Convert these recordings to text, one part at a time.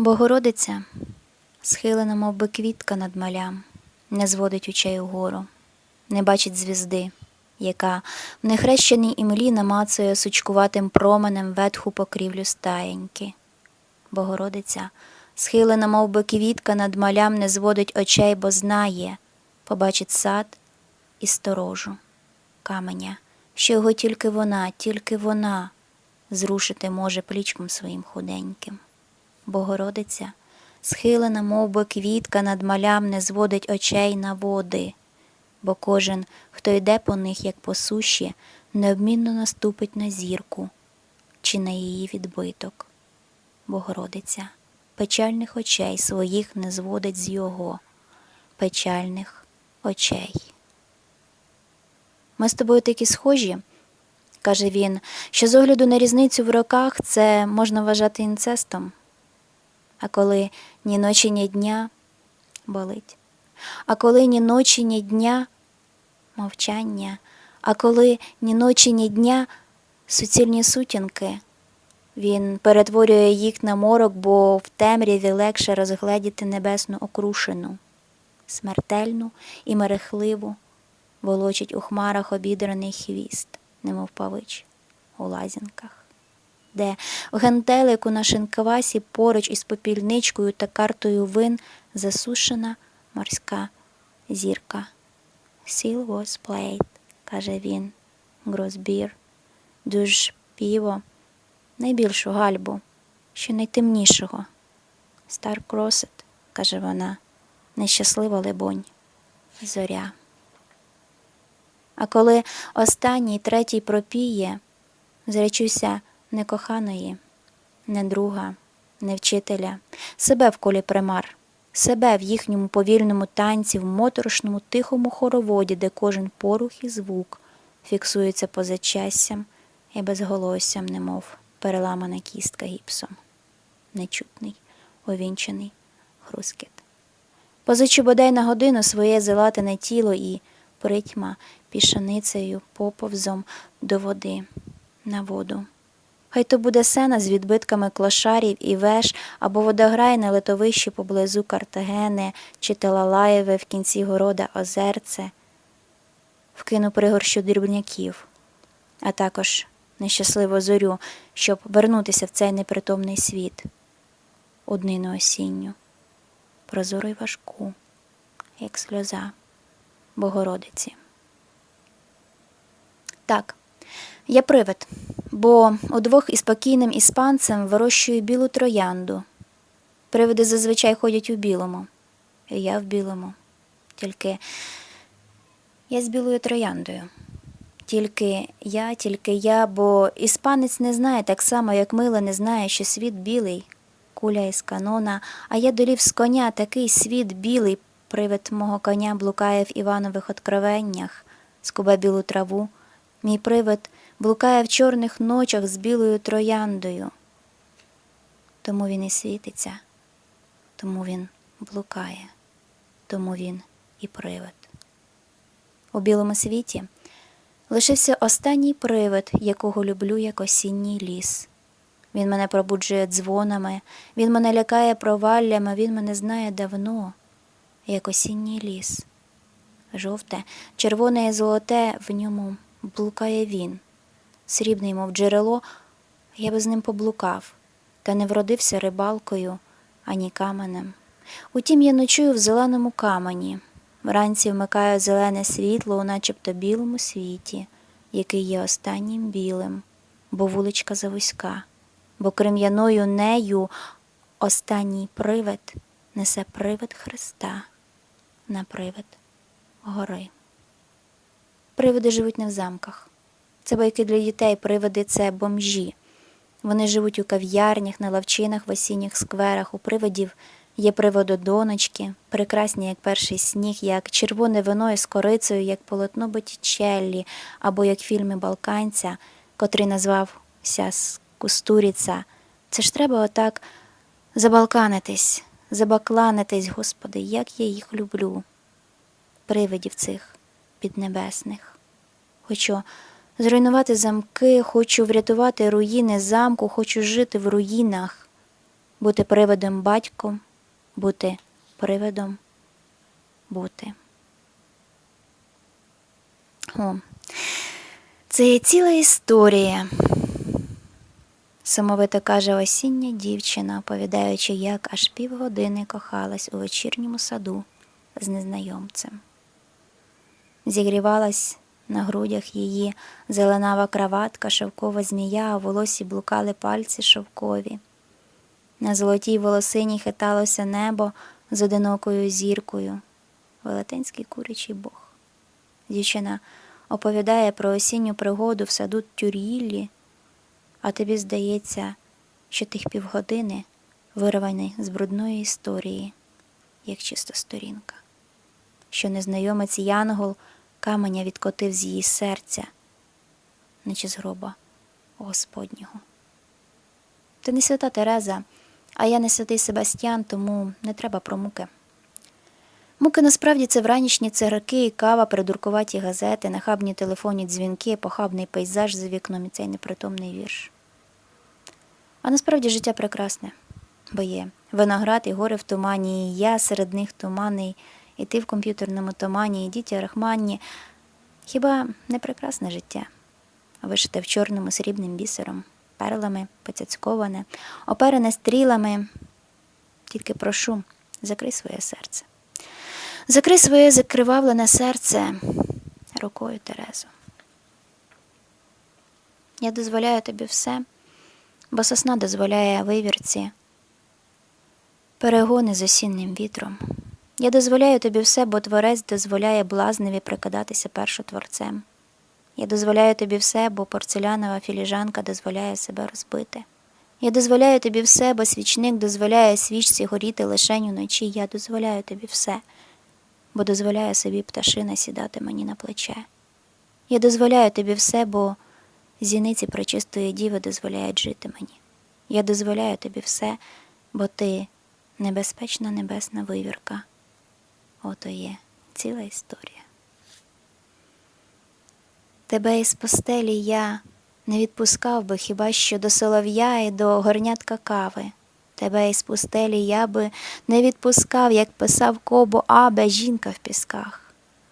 Богородиця, схилена, мов би квітка над малям, не зводить очей угору, не бачить звізди, яка в нехрещеній імлі намацує сучкуватим променем ветху покрівлю стаєньки. Богородиця, схилена, мов би квітка над малям, не зводить очей, бо знає, побачить сад і сторожу, каменя, що його тільки вона, тільки вона зрушити може плічком своїм худеньким. Богородиця, схилена, мов би квітка над малям, не зводить очей на води, бо кожен, хто йде по них, як по суші, неодмінно наступить на зірку чи на її відбиток. Богородиця, печальних очей своїх не зводить з його, печальних очей. Ми з тобою такі схожі, каже він, що з огляду на різницю в роках це можна вважати інцестом. А коли ні ночі, ні дня болить. А коли ні ночі, ні дня мовчання, а коли ні ночі, ні дня суцільні сутінки, він перетворює їх на морок, бо в темряві легше розгледіти небесну окрушину, смертельну і мерехливу, волочить у хмарах обідраний хвіст, немов павич у лазінках де в гентелику на шинквасі поруч із попільничкою та картою вин засушена морська зірка. Seal was played, каже він, грозбір, дуж піво, найбільшу гальбу, що найтемнішого. Star Crossed, каже вона, нещаслива либонь, зоря. А коли останній третій пропіє, зречуся не коханої, не друга, не вчителя, себе в колі примар, себе в їхньому повільному танці, в моторошному тихому хороводі, де кожен порух і звук фіксується поза чассям і безголоссям, немов переламана кістка гіпсом, нечутний, овінчений хрускіт. Позичу бодай на годину своє зелатине тіло і притьма пішаницею поповзом до води на воду. Хай то буде сена з відбитками клошарів і веж або водограй на литовищі поблизу Картагени чи Телалаєве в кінці города Озерце, вкину пригорщу дрібняків, а також нещасливу зорю, щоб вернутися в цей непритомний світ, однину осінню, прозору й важку, як сльоза Богородиці. Так, я привид, бо удвох із спокійним іспанцем вирощую білу троянду. Привиди зазвичай ходять у білому, і я в білому. Тільки я з білою трояндою. Тільки я, тільки я, бо іспанець не знає так само, як мила не знає, що світ білий, куля із канона, а я долів з коня такий світ білий, привид мого коня блукає в Іванових откровеннях, скубе білу траву. Мій привид блукає в чорних ночах з білою трояндою. Тому він і світиться, тому він блукає, тому він і привид. У білому світі лишився останній привид, якого люблю як осінній ліс. Він мене пробуджує дзвонами, він мене лякає проваллями, він мене знає давно, як осінній ліс. Жовте, червоне і золоте в ньому блукає він. Срібний, мов джерело, я би з ним поблукав, та не вродився рибалкою ані каменем. Утім, я ночую в зеленому камені. Вранці вмикаю зелене світло у начебто білому світі, який є останнім білим, бо вуличка завузька, бо крем'яною нею останній привид несе привид Христа на привид гори. Привиди живуть не в замках. Це байки для дітей, привиди це бомжі. Вони живуть у кав'ярнях, на лавчинах, в осінніх скверах. У привидів є привододоночки, прекрасні, як перший сніг, як червоне вино із корицею, як полотно Боттічеллі, або як фільми Балканця, котрий назвався Кустуріця. Це ж треба отак забалканитись, забакланитись, Господи, як я їх люблю, привидів цих піднебесних. Хочу зруйнувати замки, хочу врятувати руїни замку, хочу жити в руїнах. бути привидом батьком, бути привидом, бути. О, це є ціла історія. Сумовито каже осіння дівчина, оповідаючи, як аж півгодини кохалась у вечірньому саду з незнайомцем. Зігрівалась на грудях її зеленава краватка, шовкова змія, а в волосі блукали пальці шовкові. На золотій волосині хиталося небо з одинокою зіркою. Велетенський курячий бог. Дівчина оповідає про осінню пригоду в саду Тюр'їллі, а тобі здається, що тих півгодини вирвані з брудної історії, як чиста сторінка, що незнайомець Янгол каменя відкотив з її серця, наче з гроба Господнього. Ти не свята Тереза, а я не святий Себастьян, тому не треба про муки. Муки насправді це вранішні цигарки і кава, придуркуваті газети, нахабні телефонні дзвінки, похабний пейзаж за вікном і цей непритомний вірш. А насправді життя прекрасне, бо є виноград і гори в тумані, і я серед них туманий, і ти в комп'ютерному тумані, і діти рахманні. Хіба не прекрасне життя, вишите в чорному срібним бісером, перлами поцяцьковане, оперене стрілами. Тільки прошу, закрий своє серце. Закрий своє закривавлене серце рукою Терезо. Я дозволяю тобі все, бо сосна дозволяє вивірці, перегони з осінним вітром. Я дозволяю тобі все, бо творець дозволяє блазневі прикидатися першотворцем. Я дозволяю тобі все, бо порцелянова філіжанка дозволяє себе розбити. Я дозволяю тобі все, бо свічник дозволяє свічці горіти лишень уночі. Я дозволяю тобі все, бо дозволяє собі пташина сідати мені на плече. Я дозволяю тобі все, бо зіниці пречистої діви дозволяють жити мені. Я дозволяю тобі все, бо ти небезпечна небесна вивірка. Ото є ціла історія. Тебе із постелі я не відпускав би хіба що до солов'я і до горнятка кави. Тебе із пустелі я би не відпускав, як писав Кобо Абе жінка в пісках.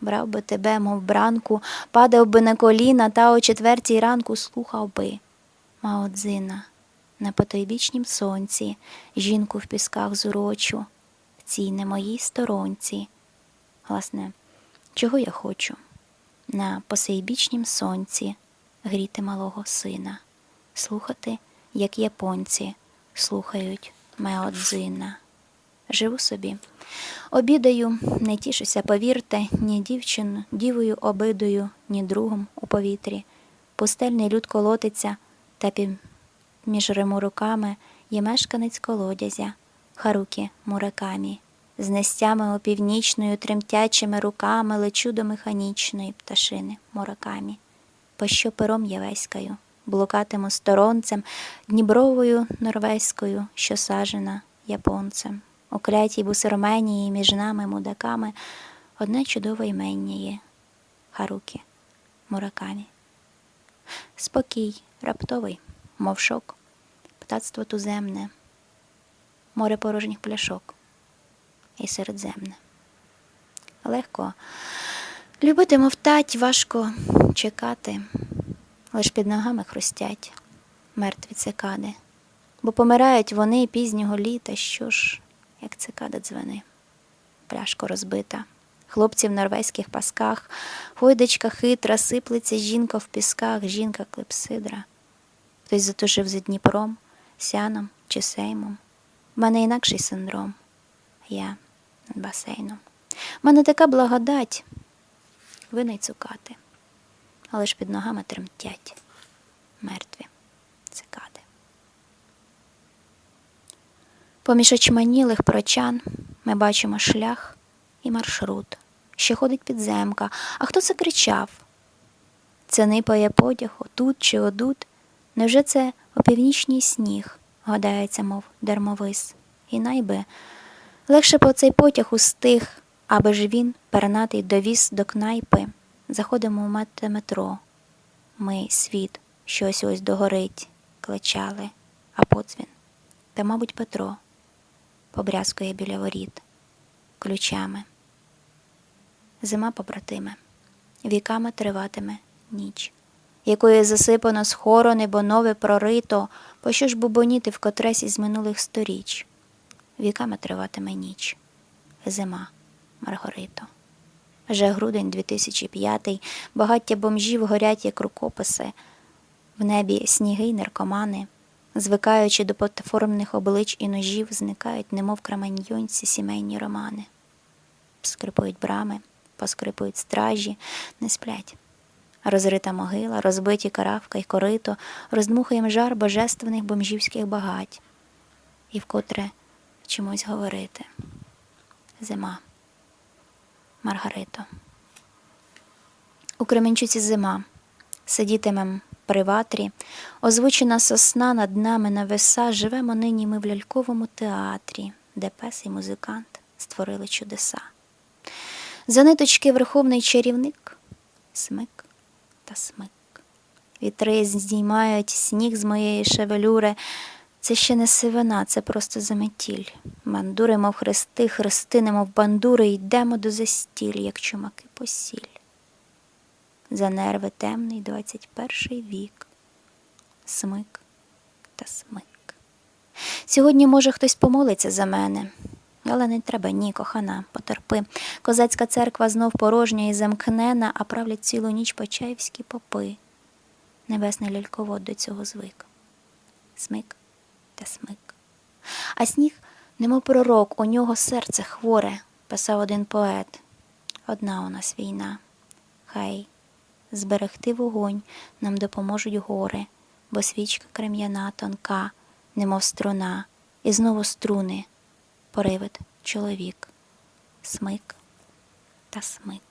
Брав би тебе, мов бранку, падав би на коліна та о четвертій ранку слухав би. Маодзина, на потойбічнім сонці, жінку в пісках зурочу, в цій не моїй сторонці. Власне, чого я хочу? На посейбічнім сонці гріти малого сина, слухати, як японці слухають Меодзина. Живу собі. Обідаю, не тішуся, повірте, ні дівчин, дівою обидою, ні другом у повітрі. Пустельний люд колотиться, та між риму руками є мешканець колодязя, Харукі Муракамі. З нестями опівнічною тремтячими руками лечу до механічної пташини Муракамі. Пощо пером євеською, блукатиму сторонцем, Днібровою норвезькою, що сажена японцем. У клятій бусурменії між нами мудаками одне чудове імення є Харукі Муракамі. Спокій, раптовий, мов шок, птацтво туземне, море порожніх пляшок і середземне. Легко любити мовтать, важко чекати, лиш під ногами хрустять мертві цикади, бо помирають вони пізнього літа, що ж, як цикада дзвени, пляшко розбита. Хлопці в норвезьких пасках, хойдочка хитра, сиплеться жінка в пісках, жінка клепсидра. Хтось затушив за Дніпром, сяном чи сеймом. В мене інакший синдром. Я над басейном. Мене така благодать, винай цукати, але ж під ногами тремтять мертві цикади. Поміж очманілих прочан ми бачимо шлях і маршрут, що ходить підземка. А хто це кричав? Це нипає потяг отут чи одут. Невже це опівнічній сніг, гадається, мов дармовис, і найби легше по цей потяг устиг, аби ж він, пернатий довіз до кнайпи, заходимо в мете метро. Ми світ, що ось догорить, кличали, а подзвін Та, мабуть, Петро побрязкує біля воріт ключами. Зима, побратиме, віками триватиме ніч, якою засипано схорони, бо нове прорито, по що ж бубоніти в котресь із минулих сторіч. Віками триватиме ніч. Зима, Маргарито. Вже грудень 2005, багаття бомжів горять, як рукописи, в небі сніги й наркомани, звикаючи до платформних облич і ножів, зникають, немов краманьйонці сімейні романи. Скрипують брами, поскрипують стражі, не сплять. Розрита могила, розбиті каравка й корито, роздмухуєм жар божественних бомжівських багать. І вкотре чомусь говорити. Зима. Маргарито. У Кременчуці зима. Сидітимем при ватрі, озвучена сосна над нами навеса, живемо нині ми в ляльковому театрі, де пес і музикант створили чудеса. За ниточки верховний чарівник, смик та смик. Вітри здіймають сніг з моєї шевелюри. Це ще не сивина, це просто заметіль. Бандури, мов хрести, хрести, немов бандури, йдемо до застіль, як чумаки по сіль. За нерви темний двадцять перший вік. Смик та смик. Сьогодні, може, хтось помолиться за мене, але не треба, ні, кохана, потерпи. Козацька церква знов порожня і замкнена, а правлять цілу ніч почаївські попи. Небесний ляльковод до цього звик. Смик та смик. А сніг, немов пророк, у нього серце хворе, писав один поет. Одна у нас війна. Хай зберегти вогонь нам допоможуть гори, бо свічка крем'яна тонка, немов струна, і знову струни, поривид чоловік, смик та смик.